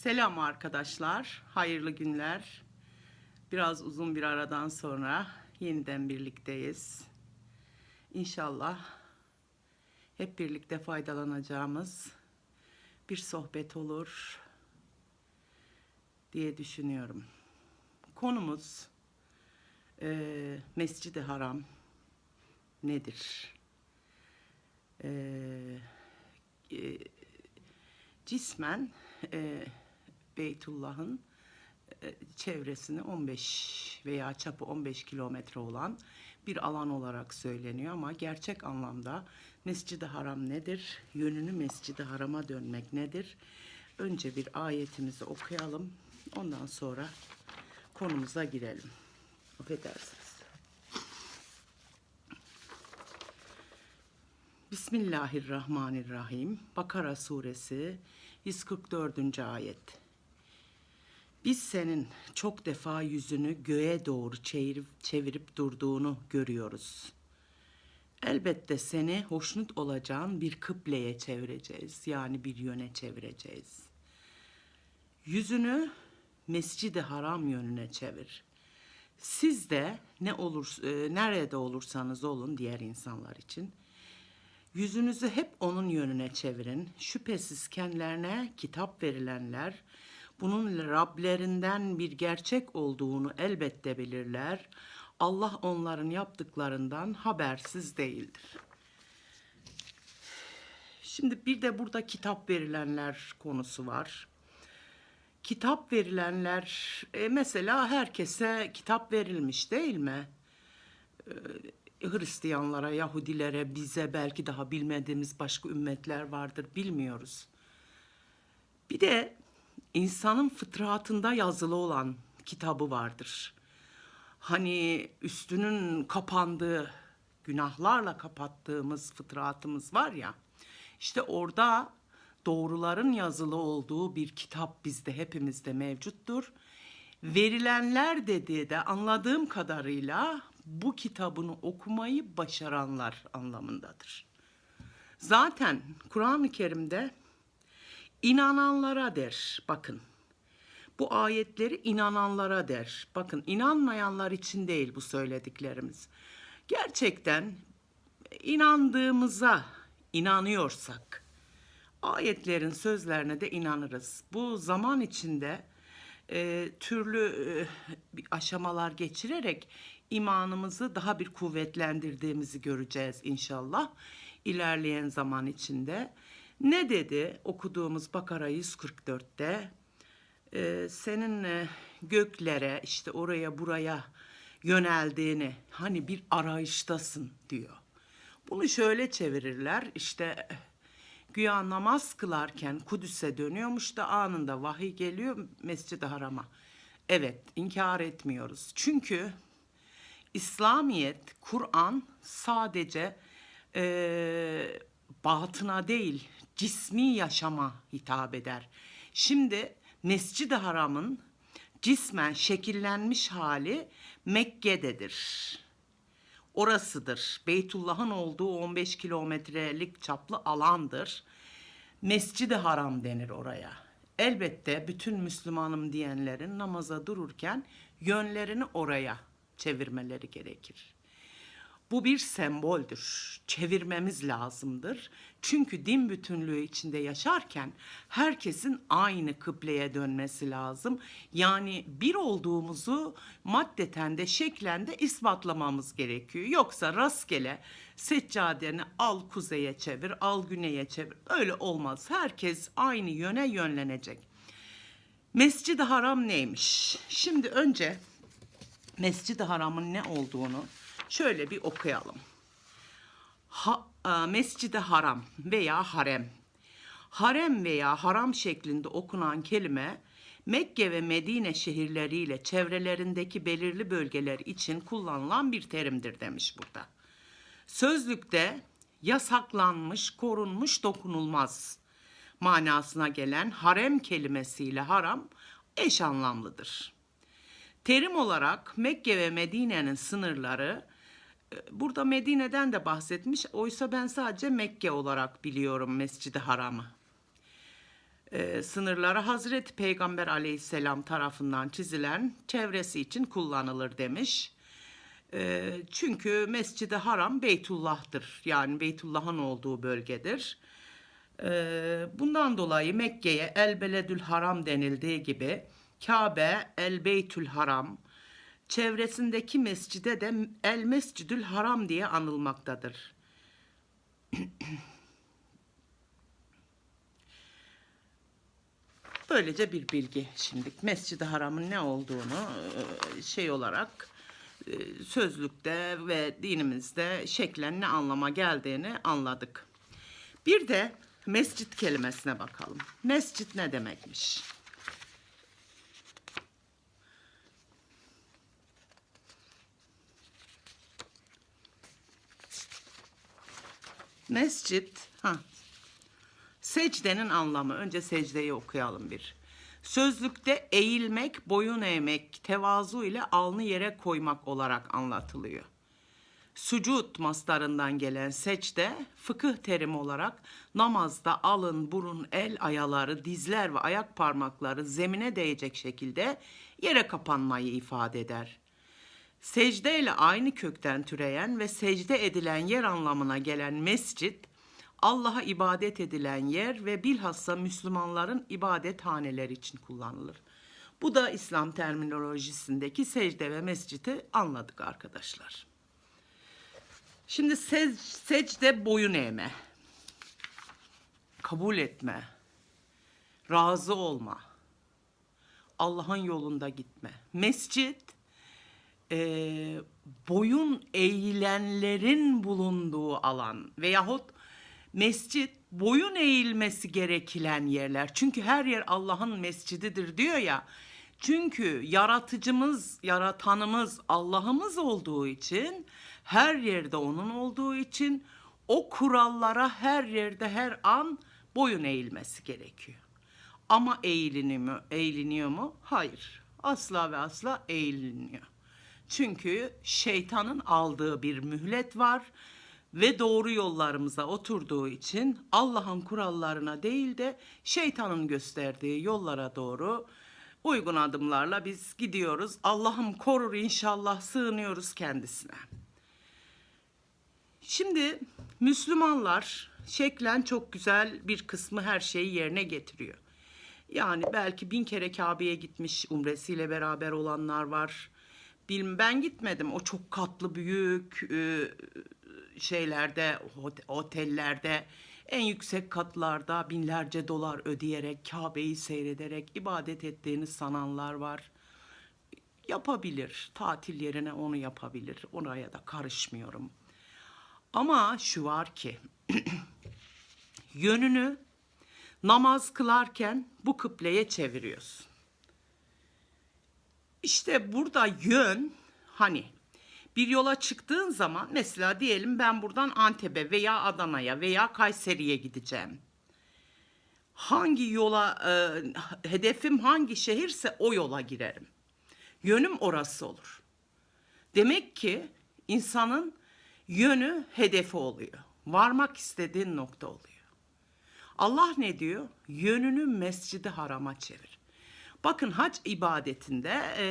Selam arkadaşlar, hayırlı günler. Biraz uzun bir aradan sonra yeniden birlikteyiz. İnşallah hep birlikte faydalanacağımız bir sohbet olur diye düşünüyorum. Konumuz eee Mescid-i Haram nedir? Eee e, cismen e, Beytullah'ın e, çevresini 15 veya çapı 15 kilometre olan bir alan olarak söyleniyor ama gerçek anlamda Mescid-i Haram nedir? Yönünü Mescid-i Haram'a dönmek nedir? Önce bir ayetimizi okuyalım. Ondan sonra konumuza girelim. Affedersiniz. Bismillahirrahmanirrahim. Bakara suresi 144. ayet. Biz senin çok defa yüzünü göğe doğru çevirip, çevirip durduğunu görüyoruz. Elbette seni hoşnut olacağın bir kıbleye çevireceğiz. Yani bir yöne çevireceğiz. Yüzünü Mescid-i Haram yönüne çevir. Siz de ne olur e, nerede olursanız olun diğer insanlar için Yüzünüzü hep onun yönüne çevirin. Şüphesiz kendilerine kitap verilenler bunun Rablerinden bir gerçek olduğunu elbette bilirler. Allah onların yaptıklarından habersiz değildir. Şimdi bir de burada kitap verilenler konusu var. Kitap verilenler e, mesela herkese kitap verilmiş değil mi? Hristiyanlara, Yahudilere, bize belki daha bilmediğimiz başka ümmetler vardır bilmiyoruz. Bir de insanın fıtratında yazılı olan kitabı vardır. Hani üstünün kapandığı, günahlarla kapattığımız fıtratımız var ya. İşte orada doğruların yazılı olduğu bir kitap bizde hepimizde mevcuttur. Verilenler dediği de anladığım kadarıyla bu kitabını okumayı başaranlar anlamındadır. Zaten Kur'an-ı Kerim'de inananlara der. Bakın. Bu ayetleri inananlara der. Bakın inanmayanlar için değil bu söylediklerimiz. Gerçekten inandığımıza inanıyorsak ayetlerin sözlerine de inanırız. Bu zaman içinde e, türlü e, aşamalar geçirerek imanımızı daha bir kuvvetlendirdiğimizi göreceğiz inşallah ilerleyen zaman içinde. Ne dedi okuduğumuz Bakara 144'te? Ee, senin göklere işte oraya buraya yöneldiğini hani bir arayıştasın diyor. Bunu şöyle çevirirler işte güya namaz kılarken Kudüs'e dönüyormuş da anında vahiy geliyor Mescid-i Haram'a. Evet inkar etmiyoruz. Çünkü İslamiyet, Kur'an sadece e, batına değil cismi yaşama hitap eder. Şimdi Mescid-i Haram'ın cismen şekillenmiş hali Mekke'dedir. Orasıdır. Beytullah'ın olduğu 15 kilometrelik çaplı alandır. Mescid-i Haram denir oraya. Elbette bütün Müslümanım diyenlerin namaza dururken yönlerini oraya çevirmeleri gerekir. Bu bir semboldür. Çevirmemiz lazımdır. Çünkü din bütünlüğü içinde yaşarken herkesin aynı kıbleye dönmesi lazım. Yani bir olduğumuzu maddeten de şeklen de ispatlamamız gerekiyor. Yoksa rastgele seccadeni al kuzeye çevir, al güneye çevir. Öyle olmaz. Herkes aynı yöne yönlenecek. Mescid-i Haram neymiş? Şimdi önce Mescid-i Haram'ın ne olduğunu şöyle bir okuyalım. Ha, e, Mescid-i Haram veya harem. Harem veya haram şeklinde okunan kelime Mekke ve Medine şehirleriyle çevrelerindeki belirli bölgeler için kullanılan bir terimdir demiş burada. Sözlükte yasaklanmış, korunmuş, dokunulmaz manasına gelen harem kelimesiyle haram eş anlamlıdır. Terim olarak Mekke ve Medine'nin sınırları burada Medine'den de bahsetmiş. Oysa ben sadece Mekke olarak biliyorum Mescid-i Haram'ı. e, sınırları Hazreti Peygamber aleyhisselam tarafından çizilen çevresi için kullanılır demiş. E, çünkü Mescid-i Haram Beytullah'tır. Yani Beytullah'ın olduğu bölgedir. E, bundan dolayı Mekke'ye El Beledül Haram denildiği gibi Kabe El Beytül Haram, çevresindeki mescide de El Mescidül Haram diye anılmaktadır. Böylece bir bilgi şimdi Mescid-i Haram'ın ne olduğunu e, şey olarak e, sözlükte ve dinimizde şeklen ne anlama geldiğini anladık. Bir de mescit kelimesine bakalım. Mescit ne demekmiş? Mescit, ha. Secdenin anlamı. Önce secdeyi okuyalım bir. Sözlükte eğilmek, boyun eğmek, tevazu ile alnı yere koymak olarak anlatılıyor. Sucud mastarından gelen secde, fıkıh terimi olarak namazda alın, burun, el ayaları, dizler ve ayak parmakları zemine değecek şekilde yere kapanmayı ifade eder. Secde ile aynı kökten türeyen ve secde edilen yer anlamına gelen mescit, Allah'a ibadet edilen yer ve bilhassa Müslümanların ibadethaneleri için kullanılır. Bu da İslam terminolojisindeki secde ve mescidi anladık arkadaşlar. Şimdi sec- secde boyun eğme, kabul etme, razı olma, Allah'ın yolunda gitme. Mescit, e, boyun eğilenlerin bulunduğu alan veyahut mescit boyun eğilmesi gerekilen yerler. Çünkü her yer Allah'ın mescididir diyor ya. Çünkü yaratıcımız, yaratanımız Allah'ımız olduğu için her yerde onun olduğu için o kurallara her yerde her an boyun eğilmesi gerekiyor. Ama eğiliniyor mu? Eğiliniyor mu? Hayır. Asla ve asla eğiliniyor. Çünkü şeytanın aldığı bir mühlet var ve doğru yollarımıza oturduğu için Allah'ın kurallarına değil de şeytanın gösterdiği yollara doğru uygun adımlarla biz gidiyoruz. Allah'ım korur inşallah sığınıyoruz kendisine. Şimdi Müslümanlar şeklen çok güzel bir kısmı her şeyi yerine getiriyor. Yani belki bin kere Kabe'ye gitmiş umresiyle beraber olanlar var. Bilmem ben gitmedim. O çok katlı büyük e, şeylerde, otellerde, en yüksek katlarda binlerce dolar ödeyerek, Kabe'yi seyrederek ibadet ettiğini sananlar var. Yapabilir. Tatil yerine onu yapabilir. Oraya da karışmıyorum. Ama şu var ki yönünü namaz kılarken bu kıbleye çeviriyorsun. İşte burada yön hani bir yola çıktığın zaman mesela diyelim ben buradan Antep'e veya Adana'ya veya Kayseri'ye gideceğim. Hangi yola e, hedefim hangi şehirse o yola girerim. Yönüm orası olur. Demek ki insanın yönü hedefi oluyor. Varmak istediğin nokta oluyor. Allah ne diyor? Yönünü mescidi harama çevir. Bakın hac ibadetinde e,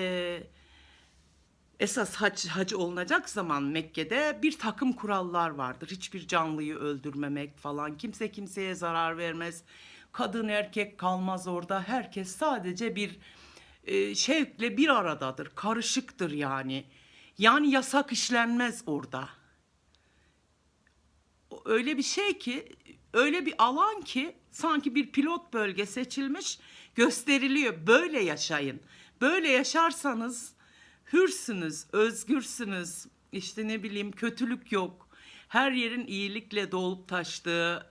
esas hac, hacı olunacak zaman Mekke'de bir takım kurallar vardır. Hiçbir canlıyı öldürmemek falan. Kimse kimseye zarar vermez. Kadın erkek kalmaz orada. Herkes sadece bir e, şevkle bir aradadır. Karışıktır yani. Yani yasak işlenmez orada öyle bir şey ki öyle bir alan ki sanki bir pilot bölge seçilmiş gösteriliyor. Böyle yaşayın. Böyle yaşarsanız hürsünüz, özgürsünüz. İşte ne bileyim kötülük yok. Her yerin iyilikle dolup taştığı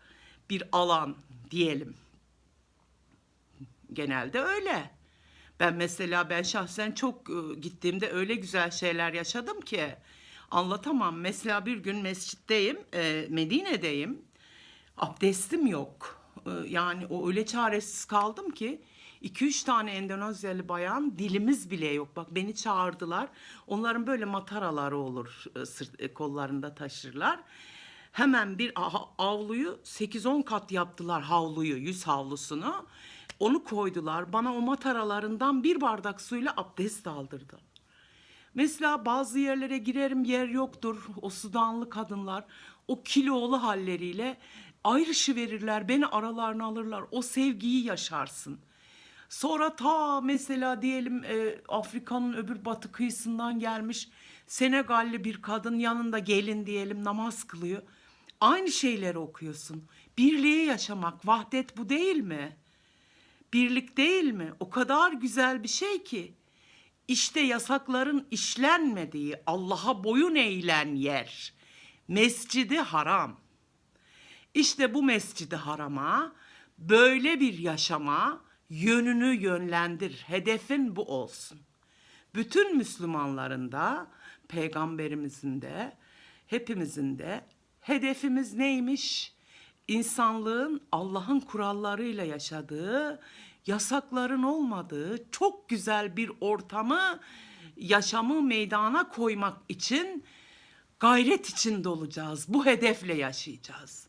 bir alan diyelim. Genelde öyle. Ben mesela ben şahsen çok e, gittiğimde öyle güzel şeyler yaşadım ki anlatamam. Mesela bir gün mescitteyim, Medine'deyim. Abdestim yok. E, yani o öyle çaresiz kaldım ki 2-3 tane Endonezyalı bayan dilimiz bile yok. Bak beni çağırdılar. Onların böyle mataraları olur e, sırt, e, kollarında taşırlar. Hemen bir avluyu 8-10 kat yaptılar havluyu, yüz havlusunu. Onu koydular. Bana o mataralarından bir bardak suyla abdest aldırdı. Mesela bazı yerlere girerim yer yoktur. O Sudanlı kadınlar o kilolu halleriyle ayrışı verirler. Beni aralarına alırlar. O sevgiyi yaşarsın. Sonra ta mesela diyelim e, Afrika'nın öbür batı kıyısından gelmiş Senegalli bir kadın yanında gelin diyelim namaz kılıyor. Aynı şeyleri okuyorsun. Birliği yaşamak, vahdet bu değil mi? Birlik değil mi? O kadar güzel bir şey ki. İşte yasakların işlenmediği Allah'a boyun eğilen yer. Mescidi Haram. İşte bu mescidi harama, böyle bir yaşama yönünü yönlendir. Hedefin bu olsun. Bütün Müslümanların da, peygamberimizin de, hepimizin de hedefimiz neymiş? İnsanlığın Allah'ın kurallarıyla yaşadığı, yasakların olmadığı çok güzel bir ortamı, yaşamı meydana koymak için gayret içinde olacağız. Bu hedefle yaşayacağız.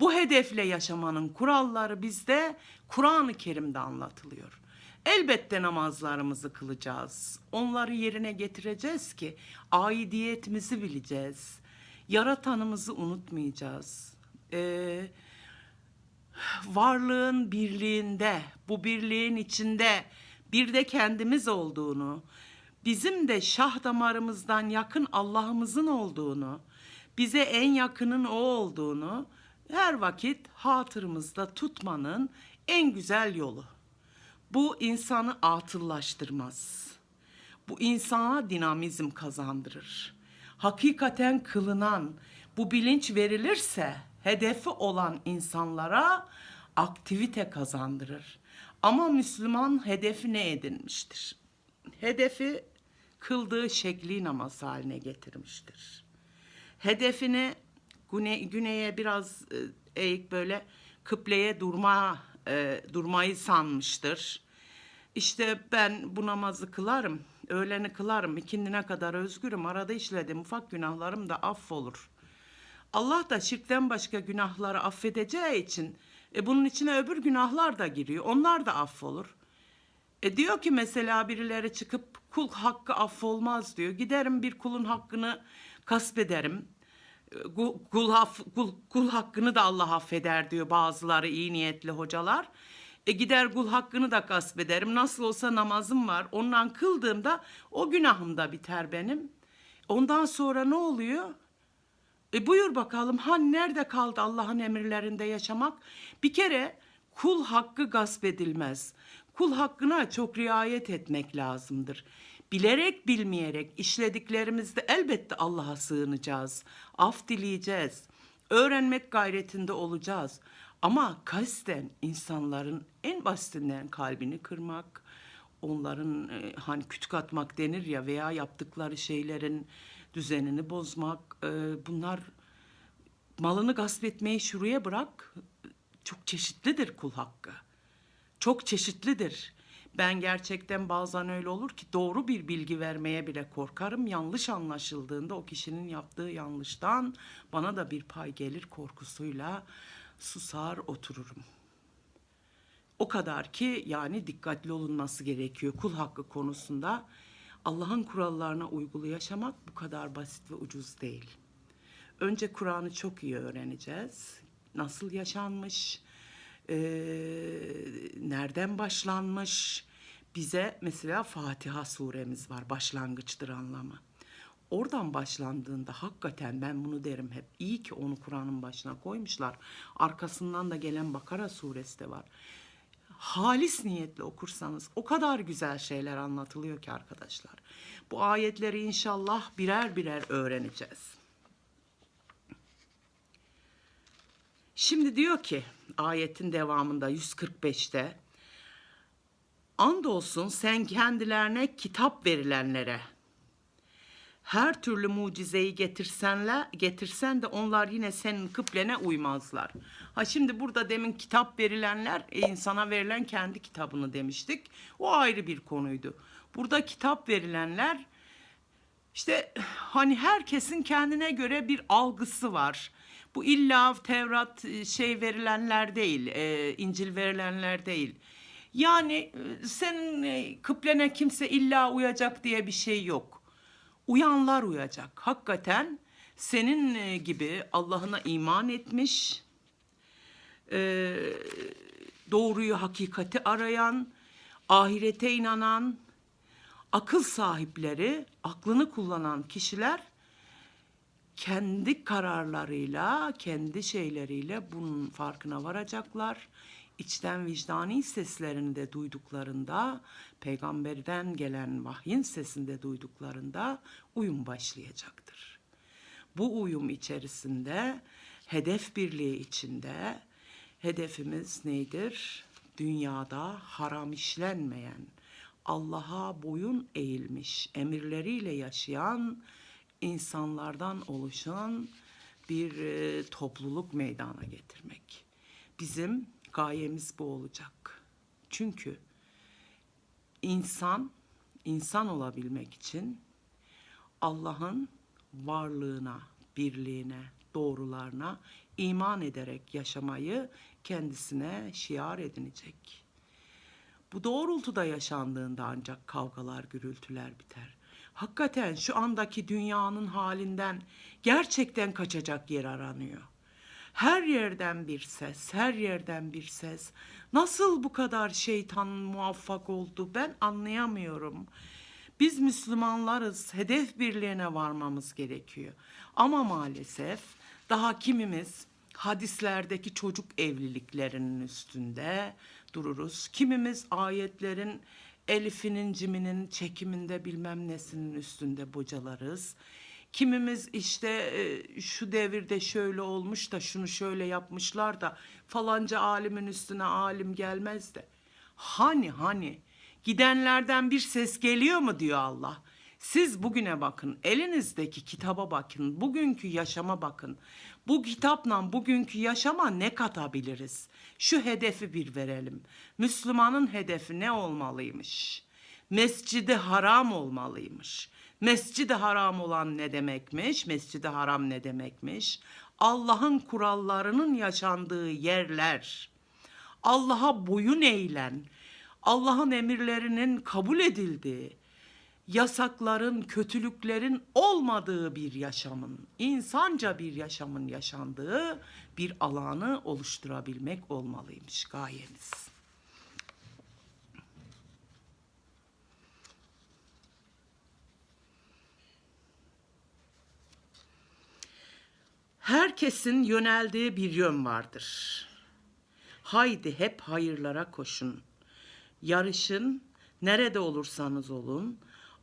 Bu hedefle yaşamanın kuralları bizde Kur'an-ı Kerim'de anlatılıyor. Elbette namazlarımızı kılacağız. Onları yerine getireceğiz ki aidiyetimizi bileceğiz. Yaratanımızı unutmayacağız. Ee, varlığın birliğinde, bu birliğin içinde bir de kendimiz olduğunu, bizim de şah damarımızdan yakın Allah'ımızın olduğunu, bize en yakının o olduğunu her vakit hatırımızda tutmanın en güzel yolu. Bu insanı atıllaştırmaz. Bu insana dinamizm kazandırır. Hakikaten kılınan bu bilinç verilirse hedefi olan insanlara aktivite kazandırır. Ama Müslüman hedefi ne edinmiştir? Hedefi kıldığı şekli namaz haline getirmiştir. Hedefini güne, güneye biraz e, eğik böyle kıbleye durma e, durmayı sanmıştır. İşte ben bu namazı kılarım, öğleni kılarım, ikindine kadar özgürüm, arada işlediğim ufak günahlarım da affolur. Allah da şirkten başka günahları affedeceği için e, bunun içine öbür günahlar da giriyor. Onlar da affolur. E diyor ki mesela birileri çıkıp kul hakkı affolmaz diyor. Giderim bir kulun hakkını gasp ederim. E, Kul, haf- kul, kul hakkını da Allah affeder diyor bazıları iyi niyetli hocalar. E gider kul hakkını da gasp ederim. Nasıl olsa namazım var. Ondan kıldığımda o günahım da biter benim. Ondan sonra ne oluyor? E buyur bakalım han nerede kaldı Allah'ın emirlerinde yaşamak? Bir kere kul hakkı gasp edilmez. Kul hakkına çok riayet etmek lazımdır. Bilerek bilmeyerek işlediklerimizde elbette Allah'a sığınacağız. Af dileyeceğiz. Öğrenmek gayretinde olacağız. Ama kasten insanların en basitinden kalbini kırmak, onların e, hani kütük atmak denir ya veya yaptıkları şeylerin düzenini bozmak e, bunlar malını gasp etmeyi şuraya bırak çok çeşitlidir kul hakkı. Çok çeşitlidir. Ben gerçekten bazen öyle olur ki doğru bir bilgi vermeye bile korkarım. Yanlış anlaşıldığında o kişinin yaptığı yanlıştan bana da bir pay gelir korkusuyla susar otururum. O kadar ki yani dikkatli olunması gerekiyor kul hakkı konusunda. Allah'ın kurallarına uygulu yaşamak bu kadar basit ve ucuz değil. Önce Kur'an'ı çok iyi öğreneceğiz. Nasıl yaşanmış, eee, nereden başlanmış. Bize mesela Fatiha suremiz var, başlangıçtır anlamı. Oradan başlandığında hakikaten ben bunu derim hep. İyi ki onu Kur'an'ın başına koymuşlar. Arkasından da gelen Bakara suresi de var. Halis niyetle okursanız o kadar güzel şeyler anlatılıyor ki arkadaşlar. Bu ayetleri inşallah birer birer öğreneceğiz. Şimdi diyor ki ayetin devamında 145'te Andolsun sen kendilerine kitap verilenlere her türlü mucizeyi getirsenle getirsen de onlar yine senin kıblene uymazlar. Ha şimdi burada demin kitap verilenler e, insana verilen kendi kitabını demiştik. O ayrı bir konuydu. Burada kitap verilenler işte hani herkesin kendine göre bir algısı var. Bu illa Tevrat e, şey verilenler değil, e, İncil verilenler değil. Yani e, senin e, kıblene kimse illa uyacak diye bir şey yok. Uyanlar uyacak. Hakikaten senin e, gibi Allah'ına iman etmiş, doğruyu, hakikati arayan, ahirete inanan, akıl sahipleri, aklını kullanan kişiler kendi kararlarıyla, kendi şeyleriyle bunun farkına varacaklar. İçten vicdani seslerini de duyduklarında, peygamberden gelen vahyin sesini de duyduklarında uyum başlayacaktır. Bu uyum içerisinde, hedef birliği içinde hedefimiz nedir? Dünyada haram işlenmeyen, Allah'a boyun eğilmiş, emirleriyle yaşayan insanlardan oluşan bir e, topluluk meydana getirmek. Bizim gayemiz bu olacak. Çünkü insan insan olabilmek için Allah'ın varlığına, birliğine, doğrularına iman ederek yaşamayı kendisine şiar edinecek. Bu doğrultuda yaşandığında ancak kavgalar, gürültüler biter. Hakikaten şu andaki dünyanın halinden gerçekten kaçacak yer aranıyor. Her yerden bir ses, her yerden bir ses. Nasıl bu kadar şeytan muvaffak oldu ben anlayamıyorum. Biz Müslümanlarız, hedef birliğine varmamız gerekiyor. Ama maalesef daha kimimiz hadislerdeki çocuk evliliklerinin üstünde dururuz. Kimimiz ayetlerin elifinin, ciminin, çekiminde bilmem nesinin üstünde bocalarız. Kimimiz işte e, şu devirde şöyle olmuş da şunu şöyle yapmışlar da falanca alimin üstüne alim gelmez de. Hani hani gidenlerden bir ses geliyor mu diyor Allah. Siz bugüne bakın, elinizdeki kitaba bakın, bugünkü yaşama bakın. Bu kitapla bugünkü yaşama ne katabiliriz? Şu hedefi bir verelim. Müslümanın hedefi ne olmalıymış? Mescidi haram olmalıymış. Mescidi haram olan ne demekmiş? Mescidi haram ne demekmiş? Allah'ın kurallarının yaşandığı yerler. Allah'a boyun eğilen, Allah'ın emirlerinin kabul edildiği, yasakların, kötülüklerin olmadığı bir yaşamın, insanca bir yaşamın yaşandığı bir alanı oluşturabilmek olmalıymış gayemiz. Herkesin yöneldiği bir yön vardır. Haydi hep hayırlara koşun. Yarışın, nerede olursanız olun.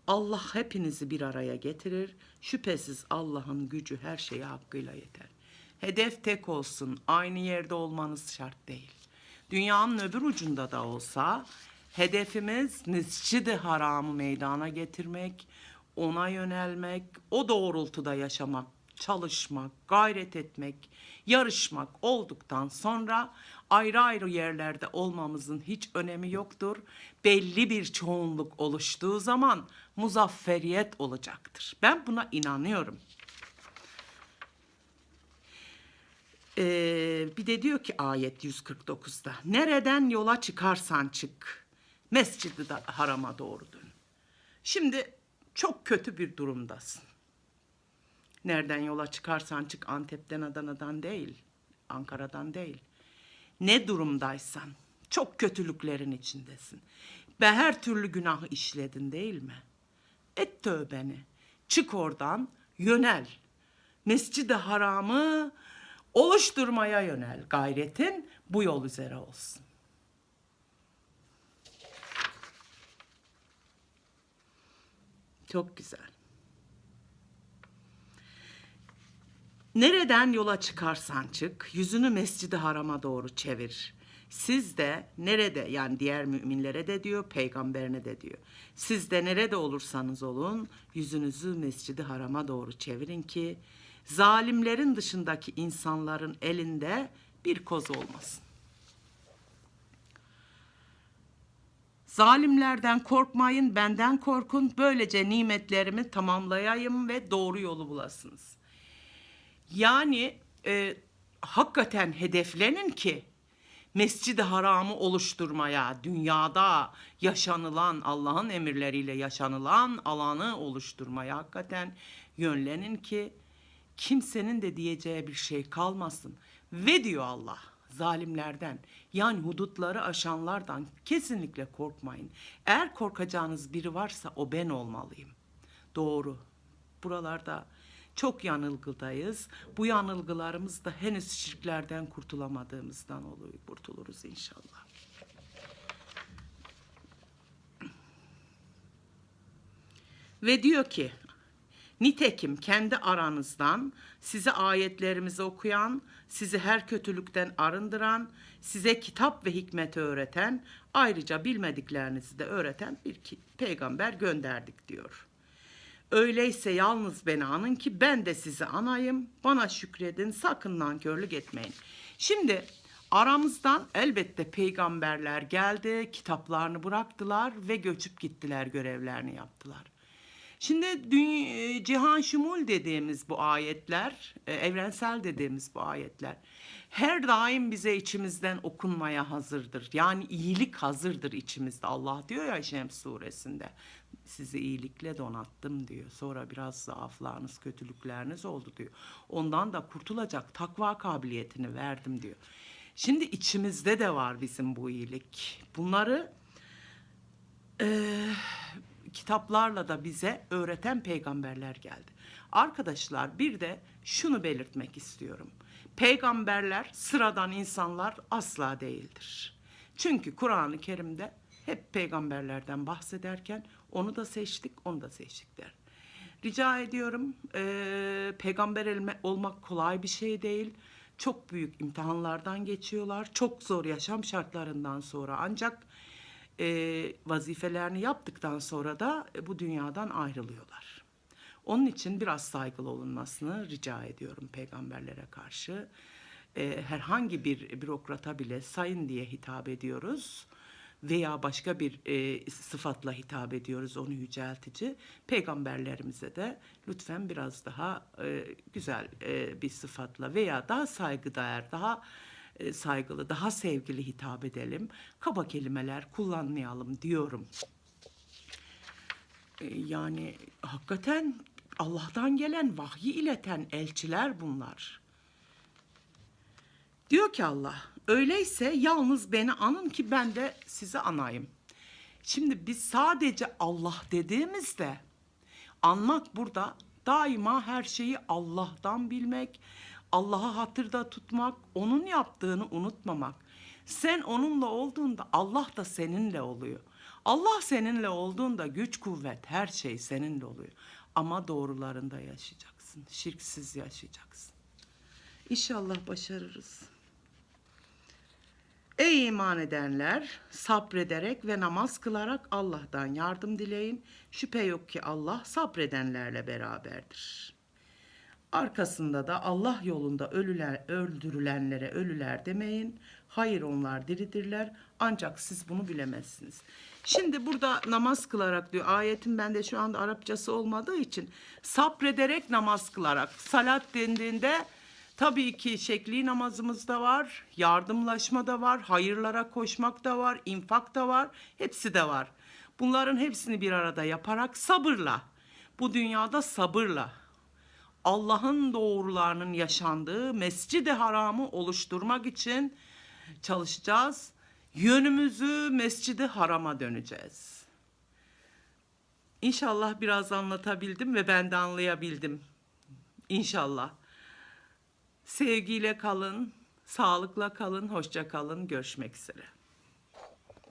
Allah hepinizi bir araya getirir. Şüphesiz Allah'ın gücü her şeye hakkıyla yeter. Hedef tek olsun, aynı yerde olmanız şart değil. Dünyanın öbür ucunda da olsa hedefimiz mescid-i haramı meydana getirmek, ona yönelmek, o doğrultuda yaşamak, çalışmak, gayret etmek, yarışmak olduktan sonra ayrı ayrı yerlerde olmamızın hiç önemi yoktur. Belli bir çoğunluk oluştuğu zaman muzafferiyet olacaktır. Ben buna inanıyorum. Ee, bir de diyor ki ayet 149'da nereden yola çıkarsan çık mescidi harama doğru dön. Şimdi çok kötü bir durumdasın. Nereden yola çıkarsan çık Antep'ten Adana'dan değil, Ankara'dan değil. Ne durumdaysan çok kötülüklerin içindesin. Ve her türlü günahı işledin değil mi? Et tövbeni. Çık oradan, yönel. Mescid-i Haram'ı oluşturmaya yönel. Gayretin bu yol üzere olsun. Çok güzel. Nereden yola çıkarsan çık, yüzünü Mescid-i Haram'a doğru çevir. Siz de nerede yani diğer müminlere de diyor, peygamberine de diyor. Siz de nerede olursanız olun, yüzünüzü Mescid-i Haram'a doğru çevirin ki zalimlerin dışındaki insanların elinde bir koz olmasın. Zalimlerden korkmayın, benden korkun. Böylece nimetlerimi tamamlayayım ve doğru yolu bulasınız. Yani e, hakikaten hedeflenin ki Mescid-i Haram'ı oluşturmaya, dünyada yaşanılan Allah'ın emirleriyle yaşanılan alanı oluşturmaya hakikaten yönlenin ki kimsenin de diyeceği bir şey kalmasın. Ve diyor Allah zalimlerden yani hudutları aşanlardan kesinlikle korkmayın. Eğer korkacağınız biri varsa o ben olmalıyım. Doğru. Buralarda çok yanılgıdayız. Bu yanılgılarımız da henüz şirklerden kurtulamadığımızdan oluyor. Kurtuluruz inşallah. Ve diyor ki Nitekim kendi aranızdan size ayetlerimizi okuyan, sizi her kötülükten arındıran, size kitap ve hikmeti öğreten, ayrıca bilmediklerinizi de öğreten bir peygamber gönderdik diyor. Öyleyse yalnız beni anın ki ben de sizi anayım. Bana şükredin, sakın nankörlük etmeyin. Şimdi aramızdan elbette peygamberler geldi, kitaplarını bıraktılar ve göçüp gittiler, görevlerini yaptılar. Şimdi dünya, cihan şumul dediğimiz bu ayetler, e, evrensel dediğimiz bu ayetler her daim bize içimizden okunmaya hazırdır. Yani iyilik hazırdır içimizde. Allah diyor ya Şems suresinde. Sizi iyilikle donattım diyor. Sonra biraz zaaflarınız, kötülükleriniz oldu diyor. Ondan da kurtulacak takva kabiliyetini verdim diyor. Şimdi içimizde de var bizim bu iyilik. Bunları kitaplarla da bize öğreten peygamberler geldi. Arkadaşlar bir de şunu belirtmek istiyorum. Peygamberler sıradan insanlar asla değildir. Çünkü Kur'an-ı Kerim'de hep peygamberlerden bahsederken onu da seçtik, onu da seçtik der. Rica ediyorum eee, peygamber olmak kolay bir şey değil. Çok büyük imtihanlardan geçiyorlar. Çok zor yaşam şartlarından sonra ancak e, vazifelerini yaptıktan sonra da e, bu dünyadan ayrılıyorlar. Onun için biraz saygılı olunmasını rica ediyorum peygamberlere karşı. E, herhangi bir bürokrata bile sayın diye hitap ediyoruz veya başka bir e, sıfatla hitap ediyoruz onu yüceltici. Peygamberlerimize de lütfen biraz daha e, güzel e, bir sıfatla veya daha saygıdeğer, daha e, saygılı, daha sevgili hitap edelim. Kaba kelimeler kullanmayalım diyorum. E, Yani hakikaten Allah'tan gelen vahyi ileten elçiler bunlar. Diyor ki Allah, öyleyse yalnız beni anın ki ben de sizi anayım. Şimdi biz sadece Allah dediğimizde anmak burada daima her şeyi Allah'tan bilmek, Allah'ı hatırda tutmak, onun yaptığını unutmamak. Sen onunla olduğunda Allah da seninle oluyor. Allah seninle olduğunda güç kuvvet her şey seninle oluyor. Ama doğrularında yaşayacaksın. Şirksiz yaşayacaksın. İnşallah başarırız. Ey iman edenler, sabrederek ve namaz kılarak Allah'tan yardım dileyin. Şüphe yok ki Allah sabredenlerle beraberdir. Arkasında da Allah yolunda ölüler, öldürülenlere ölüler demeyin. Hayır onlar diridirler ancak siz bunu bilemezsiniz. Şimdi burada namaz kılarak diyor ayetin bende şu anda Arapçası olmadığı için sabrederek namaz kılarak salat dendiğinde tabii ki şekli namazımız da var, yardımlaşma da var, hayırlara koşmak da var, infak da var, hepsi de var. Bunların hepsini bir arada yaparak sabırla, bu dünyada sabırla Allah'ın doğrularının yaşandığı Mescid-i Haram'ı oluşturmak için çalışacağız. Yönümüzü Mescid-i Haram'a döneceğiz. İnşallah biraz anlatabildim ve ben de anlayabildim. İnşallah. Sevgiyle kalın, sağlıkla kalın, hoşça kalın. Görüşmek üzere.